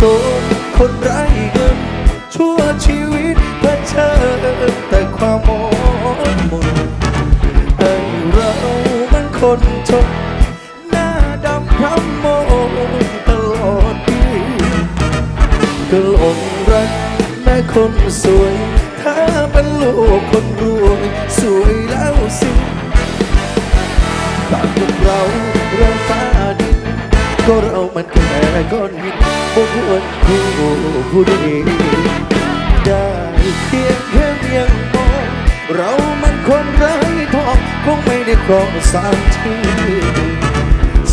จนคนไร้เงินชั่วชีวิตเพื่อเธอแต่ความหมดหมนไอเรามันคนจนหน้าดำพร่ำโมตลอดปีก็หลงรักแม่คนสวย ถ้าเป็นลูกคนรวยสวยแล้วสิต่างกับเราเรื่องฟ้า ก็เรามันแค่ก้อนหินบ่ควรคู่ผู้ดีได้เพียงแค่เพียงมองเรามันคนไร้ทองคงไม่ได้ครองสามที่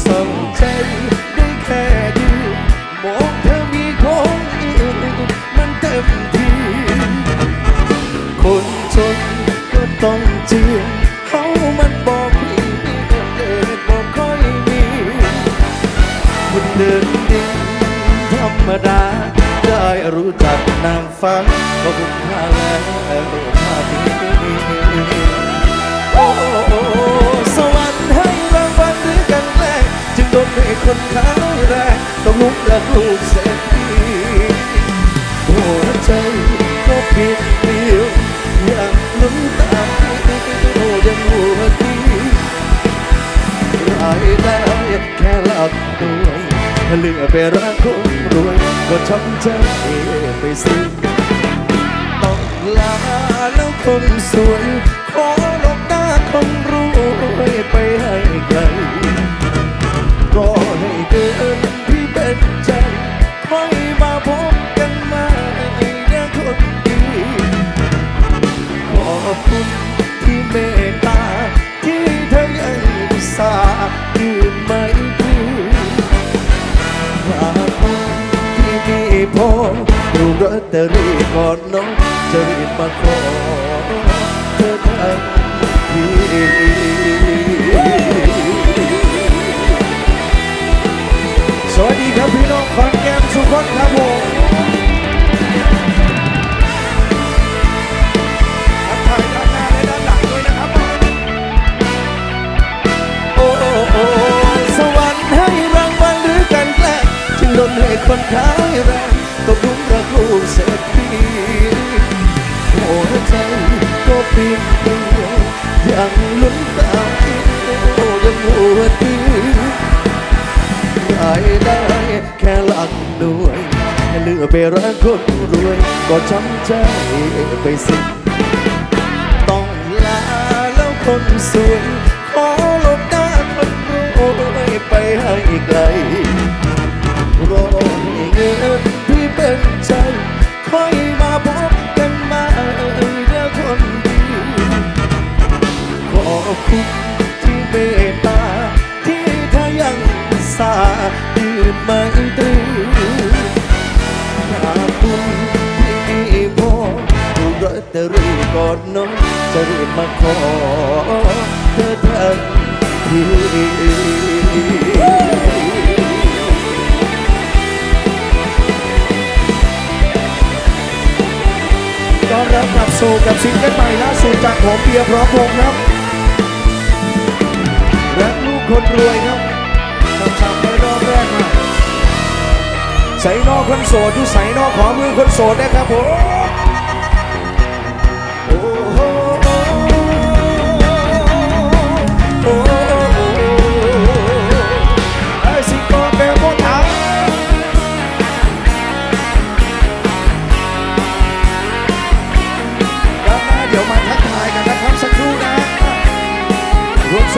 สั่งใจ มดา ได้รู้จักนางฟ้าก็คุ้มค่าแล้วค่าที่โอ้สวรรค์ให้รางวัลหรือกันแกล้งจึงโดนให้คนขายแรงต้องลุกและลูกเศรษฐีหัวใจก็เพียงเดียวอยากลุ้นตามโอ้ยังหัวดีรายได้แค่หลับด้วยเลือไปรักคนรวย ก็ช้ำใจไปสิต้องลาแล้วคนสวย ขอหลบหน้าคนรวยไปให้ไกลรอให้เกินพี่เป็นใจค่อยมาพบกันใหม่นะคนดีขอบคุณ รู้รัตเตอรี่ก่อนน้องจะรีบมาขอเธอทันทีสวัสดีครับพี่น้องขอนแก่นสุขนครับผมทักทายด้านหน้าและด้านหลังด้วยนะครับ โอ้โอ้โอ้สวรรค์ให้รางวัลหรือการแกล้งจึงดนให้คนขายแรง ก็เปียกเปลี่ยวยังลุ้นตามที่โอ้ยังหัวตีรายได้แค่หลักหน่วยแค่เลือกไปรักคนรวย ก็ช้ำใจไปสิต้องลาแล้วคนสวยขอลบหน้าคนรวยไปให้ไกลรอให้เงินที่เป็นใจคอย กอนน้องจะรีบมาขอเธอทันทีต้อนรับกลับสู่กับซิงเกิลใหม่ล่าสุดจากผมเบียพร้อมวงครับรักลูกคนรวยครับคำสั่งในรอบแรกมาใส่นอกคนโสดดูใส่นอกขอมือคนโสดนะครับผม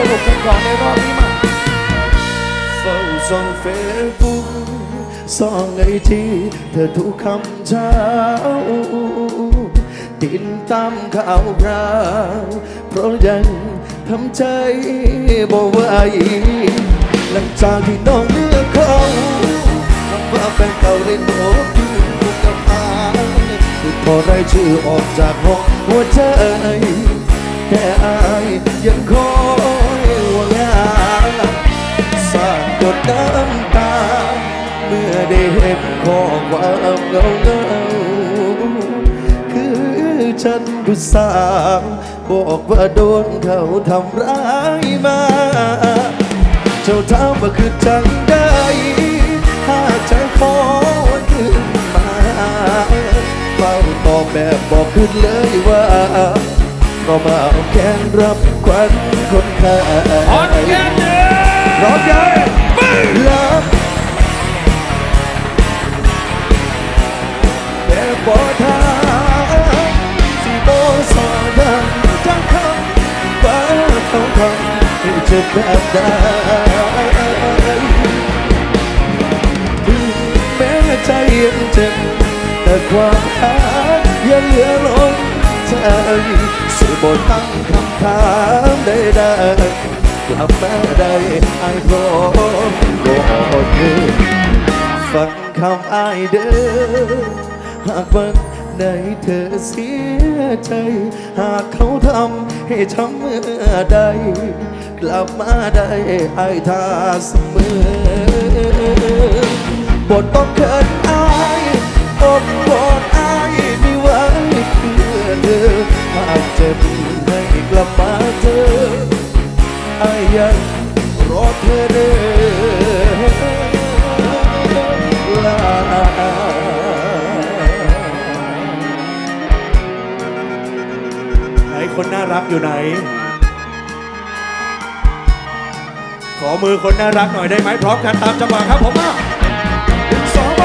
สนุกกันก่อนในรอบนี้มาเฝ้าส่องเฟซบุ๊กส่องไอจีเธอทุกคำเช้าติดตามข่าวคราวเพราะยังทำใจบ่ไหวหลังจากที่น้องเลือกเขาคำว่าแฟนเก่าได้โน้ตที่ถูกกับมาคือพอได้ชื่อออกจากห้องหัวใจแต่อายยังคอ น้ำตา เมื่อได้เห็นข้อความเงาเงาคือฉันรู้สาบอกว่าโดนเขาทำร้ายมา เจ้าเท้ามาคือจังได้ถ้าใจฟอนขึ้นมาเฝ้าตอบแบบบอกขึ้นเลยว่าก็มาเอาแกนรับควันคนไข้ร้องยัง ทางสิบ่สอนดังจังคำว่าเขาทำให้เจ็บแบบใดถึงแม้ใจยังเจ็บแต่ความรักยังเหลือล้นใจสิบ่ตั้งคำถามใดๆ ลับมาได้ไอ้พร้อมกอดเธอฟังคำอ้ายเด้อหากวันใดเธอเสียใจ หากเขาทำให้ช้ำเมื่อใด กลับมาได้ไอ้ท่าเสมอบทต้องเขินอายอกกอดอายไม่ไหวเพื่อเธอหากเจ็บให้กลับมาเธอ ยยังรอเธอเด้อลไหนคนน่ารักอยู่ไหน ขอมือคนน่ารักหน่อยได้ไหมพร้อมกันตามจังหวะครับผมอะหนึ่งสองไป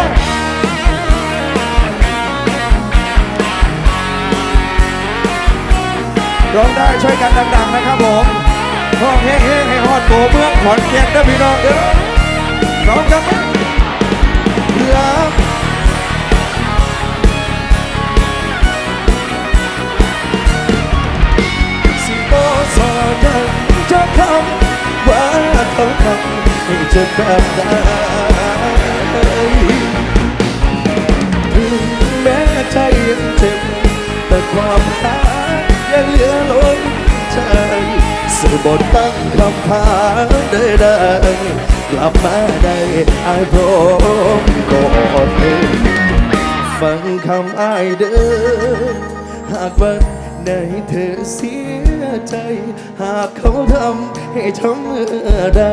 ร้องได้ช่วยกันดังๆนะครับผม ห้องเฮ้ๆให้ฮอดโบเมืองขอนแก่นเด้อพี่น้องเด้อร้องกันไหมรักสิบอสอดังจะคำว่าเขาทำให้เจ็บแบบใดถึงแม้ใจยังเจ็บแต่ความรักยังเหลือล้นใจ บทตั้งคำถามได้ได้กลับมาได้ไอ้พร้อมกอดเธอฟังคำอ้ายเด้อหากวันไหนเธอเสียใจ หากเขาทำให้ช้ำเมื่อใด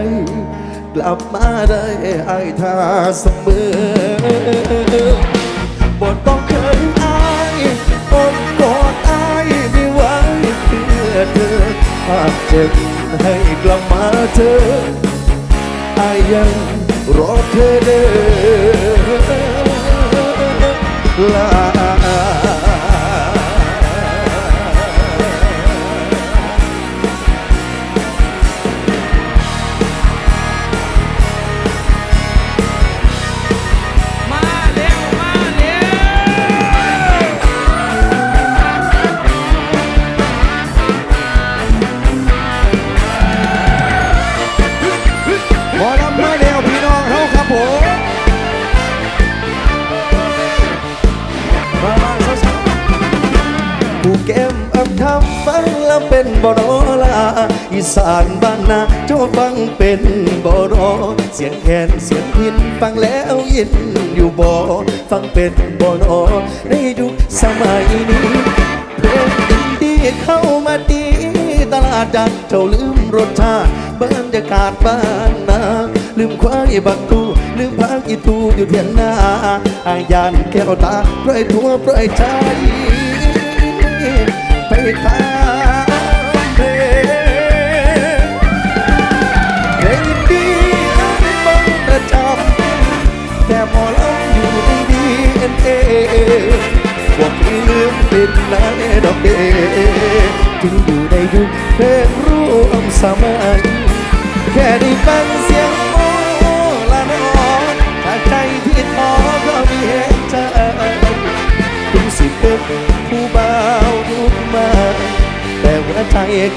กลับมาได้ไอ้ท่าเสมอบทต้องเคยอายอกกอดอายไม่ไหวเพื่อเธอากเจ็บให้กลับมาเธออายังรอเธอเด้อ บรอลาอีสานบ้านนาโจฟังเป็นบรอเสียงแคนเสียงพินฟังแล้วยินอยู่บ่ฟังเป็นบรอในยุคสมัยนี้เพลงอินดี้เข้ามาดีตลาดดันเจ้าลืมรสชาติบรรยากาศบ้านนาลืมควายบักตูลืมพักอีตูอยู่เทียงหน้าอายานแก้วตาปล่อยทัวปล่อยใจไปตาม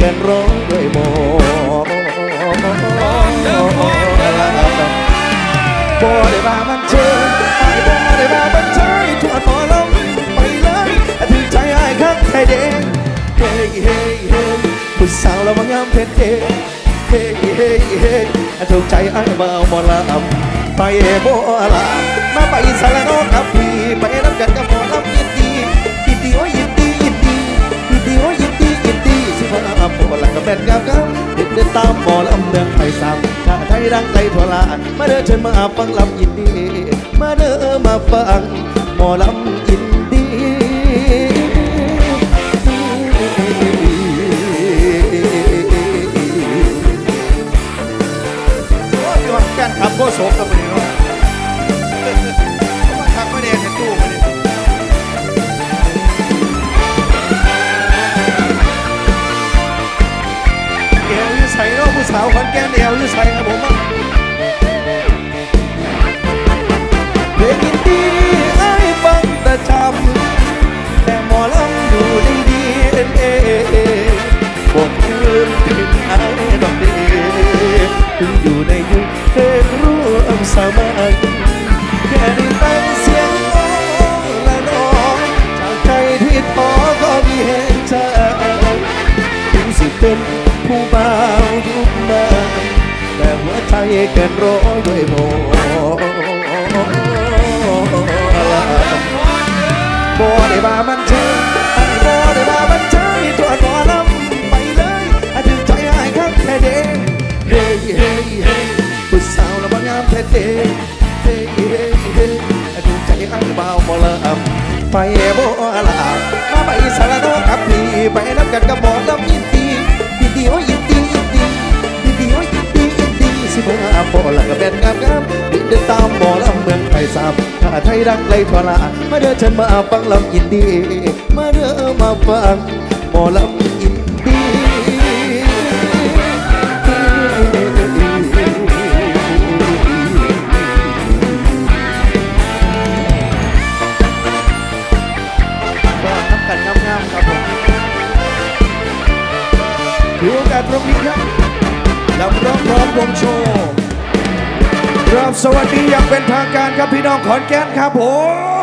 กันร้องด้วยโมบ่ได้มามันเชิญไอ้บ่ได้มามันเชิญทั่วหมอลำไปเลยถึงใจไอ้ข้างใครเด้งเฮ้ยเฮ้ยเฮ้ยผู้สาวเรามางามเพชรเองเฮ้ยเฮ้ยเฮ้ยถูกใจไอ้บ่าวหมอลำไปบ่ละมาไปสารนอกับพี่ไปรับกันกับหมอ บ่หลังกับแฟนงามครับเด็กเดินตามบ่อลำเมืองไทยสามชาไทยรังไทยทวลามาเด้อเชิญมาฟังลำยินดี มาเด้อมาฟังหมอลำยินดี วมสมัยแค่ได้ฟังเสียงโอ้ละน้องจากใจที่ท้อก็มีเห็นใจถึงสิเป็นผู้บ่าวยุคใหม่แต่หัวใจเกินร้อยด้วยโมบ่ได้ว่ามันเชยไอ้ เด้เฮ้เฮ้เฮ้ยอาถึงใจหาบ่าหมอลำไปบ่ลามาไปสารโนกับพี่ไปนับกันกับหมอลำยินดียินดีโอ้ยินดียินดียินดีโอ้ยินดียินดีสิบ่อาโปละก็เป็นงามงามดินเดินตามหมอลำเมืองไทยสามถ้าไทยรักไกลทั่วลามาเด้อฉันมาฟังลำยินดี มาเด้อมาฟังหมอลำยิน สวัสดีอย่างเป็นทางการครับพี่น้องขอนแก่นครับผม